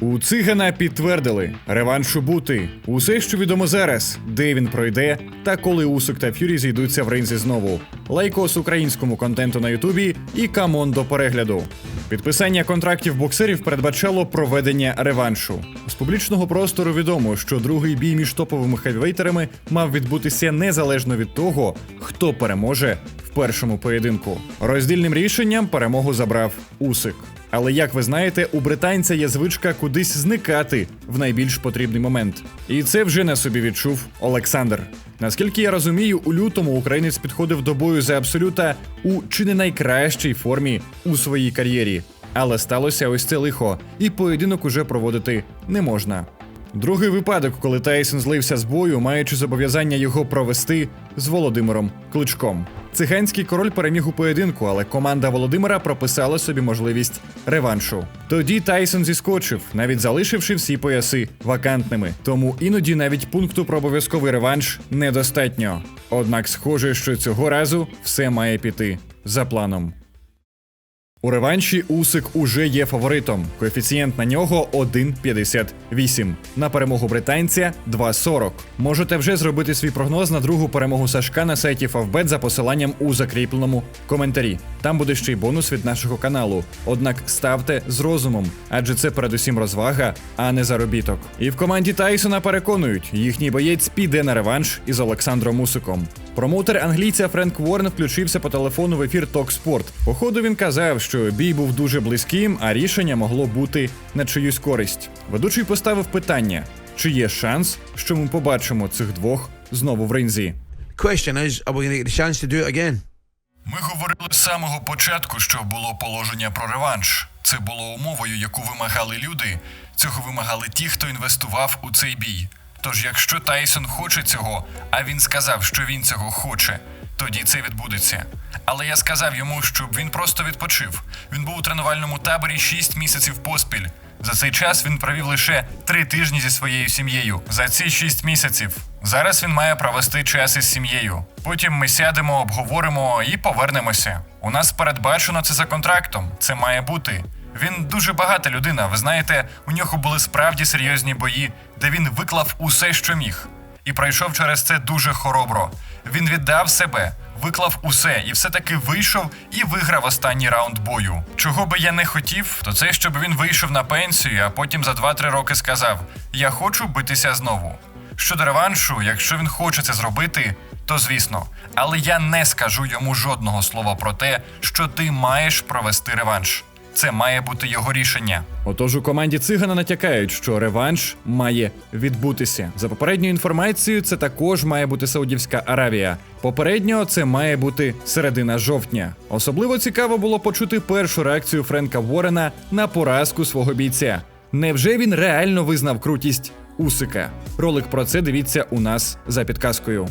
У цигана підтвердили реваншу бути. Усе, що відомо зараз, де він пройде, та коли Усик та Ф'юрі зійдуться в ринзі знову. Лайкос українському контенту на Ютубі і камон до перегляду. Підписання контрактів боксерів передбачало проведення реваншу. З публічного простору відомо, що другий бій між топовими хевівейтерами мав відбутися незалежно від того, хто переможе в першому поєдинку. Роздільним рішенням перемогу забрав Усик. Але як ви знаєте, у британця є звичка кудись зникати в найбільш потрібний момент. І це вже на собі відчув Олександр. Наскільки я розумію, у лютому українець підходив до бою за абсолюта у чи не найкращій формі у своїй кар'єрі. Але сталося ось це лихо, і поєдинок уже проводити не можна. Другий випадок, коли Тайсон злився з бою, маючи зобов'язання його провести з Володимиром Кличком. Циганський король переміг у поєдинку, але команда Володимира прописала собі можливість реваншу. Тоді Тайсон зіскочив, навіть залишивши всі пояси вакантними. Тому іноді навіть пункту про обов'язковий реванш недостатньо. Однак, схоже, що цього разу все має піти за планом. У реванші Усик уже є фаворитом. Коефіцієнт на нього 1,58. На перемогу британця 2,40. Можете вже зробити свій прогноз на другу перемогу Сашка на сайті Фавбет за посиланням у закріпленому коментарі. Там буде ще й бонус від нашого каналу. Однак ставте з розумом, адже це передусім розвага, а не заробіток. І в команді Тайсона переконують, їхній боєць піде на реванш із Олександром Усиком. Промоутер англійця Френк Ворн включився по телефону в ефір Sport. Походу він казав, що бій був дуже близьким, а рішення могло бути на чиюсь користь. Ведучий поставив питання: чи є шанс, що ми побачимо цих двох знову в ринзі? Ми говорили з самого початку, що було положення про реванш. Це було умовою, яку вимагали люди. Цього вимагали ті, хто інвестував у цей бій. Тож, якщо Тайсон хоче цього, а він сказав, що він цього хоче, тоді це відбудеться. Але я сказав йому, щоб він просто відпочив. Він був у тренувальному таборі 6 місяців поспіль. За цей час він провів лише три тижні зі своєю сім'єю. За ці шість місяців. Зараз він має провести час із сім'єю. Потім ми сядемо, обговоримо і повернемося. У нас передбачено це за контрактом. Це має бути. Він дуже багата людина. Ви знаєте, у нього були справді серйозні бої, де він виклав усе, що міг, і пройшов через це дуже хоробро. Він віддав себе, виклав усе і все-таки вийшов і виграв останній раунд бою. Чого би я не хотів, то це щоб він вийшов на пенсію, а потім за 2-3 роки сказав: Я хочу битися знову. Щодо реваншу, якщо він хоче це зробити, то звісно. Але я не скажу йому жодного слова про те, що ти маєш провести реванш. Це має бути його рішення. Отож у команді цигана натякають, що реванш має відбутися. За попередньою інформацією, це також має бути Саудівська Аравія. Попередньо це має бути середина жовтня. Особливо цікаво було почути першу реакцію Френка Ворена на поразку свого бійця. Невже він реально визнав крутість Усика? Ролик про це дивіться у нас за підказкою.